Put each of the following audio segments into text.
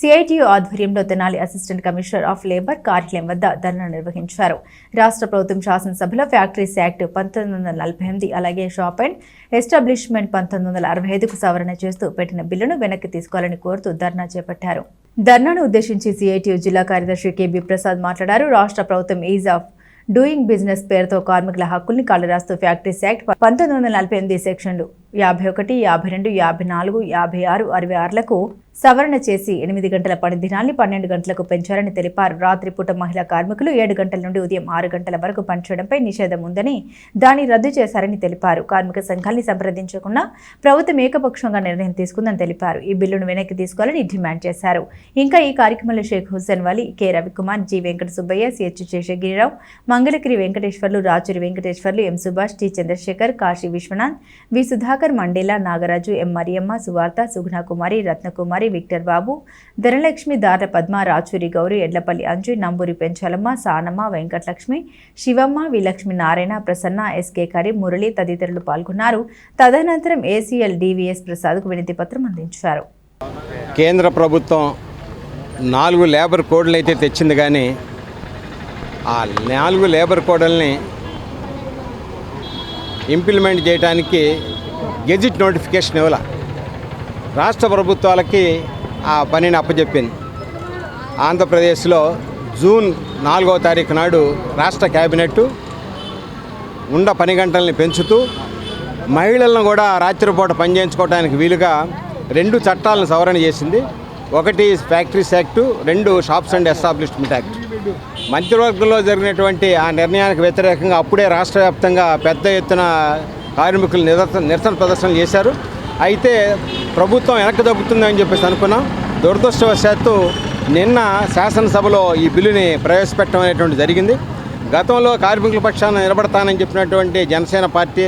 CITU ఆధ్వర్యంలో Tenali assistant commissioner of labour కార్యాలయం వద్ద ధర్నా నిర్వహించారు. రాష్ట్ర ప్రభుత్వం శాసనసభలో ఫ్యాక్టరీస్ యాక్ట్ పంతొమ్మిది వందల నలభై ఎనిమిది అలాగే షాప్ అండ్ ఎస్టాబ్లిష్మెంట్ పంతొమ్మిది వందల అరవై ఐదుకు సవరణ చేస్తూ పెట్టిన బిల్లును వెనక్కి తీసుకోవాలని కోరుతూ ధర్నా చేపట్టారు. ధర్నాను ఉద్దేశించి సిఐటియు జిల్లా కార్యదర్శి కెబి ప్రసాద్ మాట్లాడారు. రాష్ట్ర ప్రభుత్వం ఈజ్ ఆఫ్ డూయింగ్ బిజినెస్ పేరుతో కార్మికుల హక్కుల్ని కాలరాస్తూ ఫ్యాక్టరీస్ యాక్ట్ పంతొమ్మిది వందల నలభై ఎనిమిది సెక్షన్లు యాభై ఒకటి యాభై రెండు యాభై నాలుగు యాభై ఆరు అరవై ఆరులకు సవరణ చేసి ఎనిమిది గంటల పని దినాన్ని పన్నెండు గంటలకు పెంచారని తెలిపారు. రాత్రిపూట మహిళా కార్మికులు ఏడు గంటల నుండి ఉదయం ఆరు గంటల వరకు పనిచేయడంపై నిషేధం ఉందని దాన్ని రద్దు చేశారని తెలిపారు. కార్మిక సంఘాన్ని సంప్రదించకుండా ప్రభుత్వం ఏకపక్షంగా నిర్ణయం తీసుకుందని తెలిపారు. ఈ బిల్లును వెనక్కి తీసుకోవాలని డిమాండ్ చేశారు. ఇంకా ఈ కార్యక్రమంలో Sheikh Hussain Vali K. Ravikumar G. Venkata Subbaiah CH Seshagirirao Mangalagiri Venkateswarlu Rachuri Venkateswarlu M. Subhash T. Chandrasekhar Kashi Viswanath V. Sudhakar Mandela Nagaraju M. Mariyamma Suvartha Sugunakumari Ratnakumari Victor Babu Dhanalakshmi Dara Padma Rachuri Gowri Edlapalli Anju Namburi Penchalamma Sanamma Venkatalakshmi Sivamma Vilakshmi Narayana Prasanna SK Karim Murali తదితరులు పాల్గొన్నారు. తదనంతరం ACL DVS ప్రసాద్కు వినతి పత్రం అందించారు. కేంద్ర ప్రభుత్వం నాలుగు labour కోడ్లు అయితే తెచ్చింది కానీ ఆ నాలుగు లేబర్ కోడల్ని ఇంప్లిమెంట్ చేయడానికి గెజిట్ నోటిఫికేషన్ ఇవ్వాలి. రాష్ట్ర ప్రభుత్వాలకి ఆ పనిని అప్పచెప్పింది. ఆంధ్రప్రదేశ్లో జూన్ నాలుగవ తారీఖు నాడు రాష్ట్ర క్యాబినెట్ ఉండ పని గంటల్ని పెంచుతూ మహిళలను కూడా రాత్రిపూట పనిచేయించుకోవడానికి వీలుగా రెండు చట్టాలను సవరణ చేసింది. ఒకటి ఫ్యాక్టరీస్ యాక్టు రెండు షాప్స్ అండ్ ఎస్టాబ్లిష్మెంట్ యాక్ట్. మంత్రివర్గంలో జరిగినటువంటి ఆ నిర్ణయానికి వ్యతిరేకంగా అప్పుడే రాష్ట్ర వ్యాప్తంగా పెద్ద ఎత్తున కార్మికులు నిరసన నిరసన ప్రదర్శనలు చేశారు. అయితే ప్రభుత్వం వెనక్కి తగ్గుతుందని చెప్పేసి అనుకున్నాం. దురదృష్టవశాత్తు నిన్న శాసనసభలో ఈ బిల్లుని ప్రవేశపెట్టడం అనేటువంటి జరిగింది. గతంలో కార్మికుల పక్షాన నిలబడతానని చెప్పినటువంటి జనసేన పార్టీ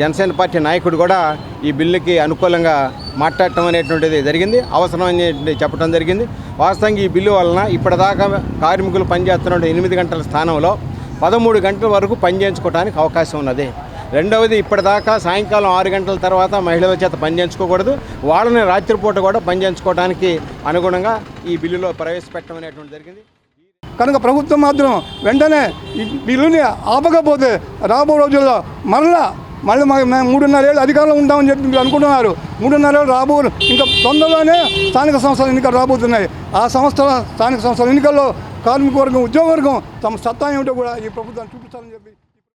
జనసేన పార్టీ నాయకుడు కూడా ఈ బిల్లుకి అనుకూలంగా మాట్లాడటం అనేటువంటిది జరిగింది. అవసరం అనేటువంటి చెప్పడం జరిగింది. వాస్తవంగా ఈ బిల్లు వలన ఇప్పటిదాకా కార్మికులు పనిచేస్తున్న ఎనిమిది గంటల స్థానంలో పదమూడు గంటల వరకు పనిచేయించుకోవడానికి అవకాశం ఉన్నది. రెండవది ఇప్పటిదాకా సాయంకాలం ఆరు గంటల తర్వాత మహిళల చేత పనిచేయించుకోకూడదు వాళ్ళని రాత్రిపూట కూడా పనిచేయించుకోవడానికి అనుగుణంగా ఈ బిల్లులో ప్రవేశపెట్టడం అనేటువంటి జరిగింది. కనుక ప్రభుత్వం మాత్రం వెంటనే ఈ బిల్లుని ఆపకపోతే రాబో రోజుల్లో మరలా మళ్ళీ మా- మేము మూడున్నరేళ్ళు అధికారంలో ఉంటామని చెప్పి మీరు అనుకుంటున్నారు. మూడున్నరేళ్ళు రాబో ఇంకా తొందరలోనే స్థానిక సంస్థల ఎన్నికలు రాబోతున్నాయి. ఆ సంస్థల స్థానిక సంస్థల ఎన్నికల్లో కార్మిక వర్గం ఉద్యోగ వర్గం తమ సత్తా ఏమిటో కూడా ఈ ప్రభుత్వం చూపిస్తారని చెప్పి